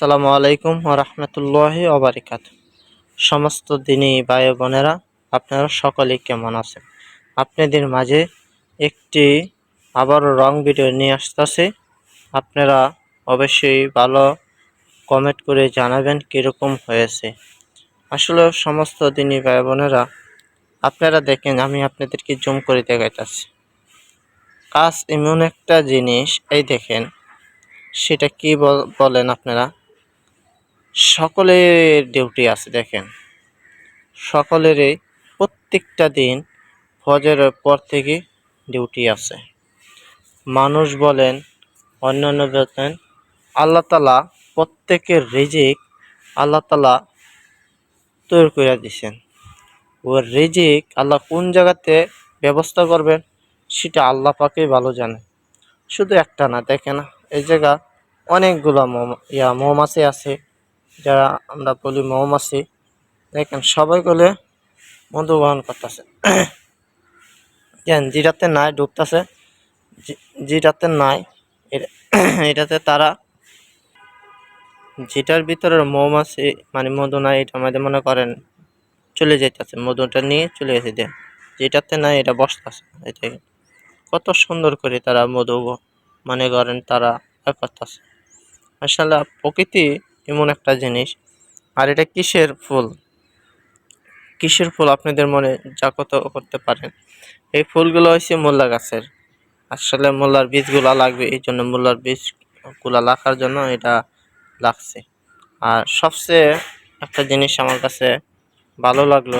আসসালামু আলাইকুম রহমতুল্লাহ অবরিকাত সমস্ত দিনই ভাই বোনেরা, আপনারা সকলেই কেমন আছেন? আপনাদের মাঝে একটি আবারও রং ভিডিও নিয়ে আসতেছে। আপনারা অবশ্যই ভালো কমেন্ট করে জানাবেন কীরকম হয়েছে। আসলে সমস্ত দিনই ভাই বোনেরা, আপনারা দেখেন আমি আপনাদেরকে জুম করে দেখাইতেছি। কাজ এমন একটা জিনিস, এই দেখেন, সেটা কি বলেন আপনারা? সকলের ডিউটি আছে, দেখেন। সকলেরই প্রত্যেকটা দিন ফজরের পর থেকে ডিউটি আছে। মানুষ বলেন, অন্যান্য বলেন, আল্লাহ তালা প্রত্যেকের রেজিক আল্লাহ তালা তৈরি করে দিছেন ও রিজিক আল্লাহ কোন জায়গাতে ব্যবস্থা করবেন, সেটা আল্লাহ পাকেই ভালো জানে। শুধু একটা না, দেখেন, এই জায়গা অনেকগুলো মৌ ইয়া মৌমাছি আছে। যারা আমরা বলি মৌমাছি, দেখেন সবাই বলে মধু গ্রহণ করতেছে। যেটাতে নাই ঢুকতেছে যেটাতে নাই এটাতে তারা যেটার ভিতরে মৌমাছি মানে মধু নাই, এটা আমাদের মনে করেন চলে যাইতেছে, মধুটা নিয়ে চলে গেছে দেন যেটাতে নাই, এটা বসতেছে এটাই কত সুন্দর করে তারা মধু, মনে করেন তারা করতেছে। আসলে প্রকৃতি এমন একটা জিনিস। আর এটা কিসের ফুল? কিসের ফুল আপনাদের মনে জাগত করতে পারেন এই ফুলগুলো হচ্ছে মোল্লা গাছের। আসলে মোল্লার বীজগুলা লাগবে, এই জন্য মোল্লার বীজগুলা রাখার জন্য এটা লাগছে। আর সবচেয়ে একটা জিনিস আমার কাছে ভালো লাগল,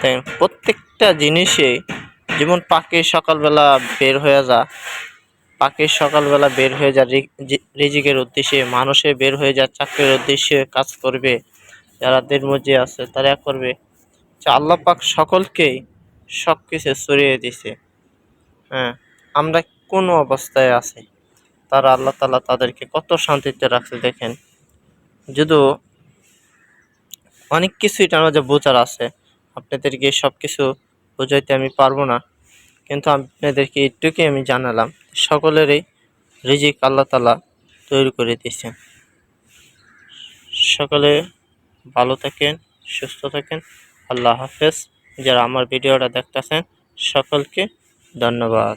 তাই প্রত্যেকটা জিনিসে যেমন পাখি সকালবেলা বের হয়ে যা পাখি সকালবেলা বের হয়ে যা রিজিকের উদ্দেশ্যে মানুষে বের হয়ে যা চাকরির উদ্দেশ্যে কাজ করবে, যারা দের মধ্যে আছে তারা করবে। যে আল্লাহ পাক সকলকেই সব কিছু ছড়িয়ে দিছে। হ্যাঁ আমরা কোন অবস্থায় আছি? তারা আল্লাহ তালা তাদেরকে কত শান্তিতে রাখছে দেখেন। যদিও অনেক কিছুই এটার মধ্যে বোঝার আছে, আপনাদেরকে সব কিছু বোঝাইতে আমি পারব না। কিন্তু আপনাদেরকে এটুকুই আমি জানালাম, সকলেরই রিজিক আল্লাহ তালা তৈরি করে দিয়েছেন সকলে ভালো থাকেন, সুস্থ থাকেন, আল্লাহ হাফেজ। যারা আমার ভিডিওটা দেখতেছেন, সকলকে ধন্যবাদ।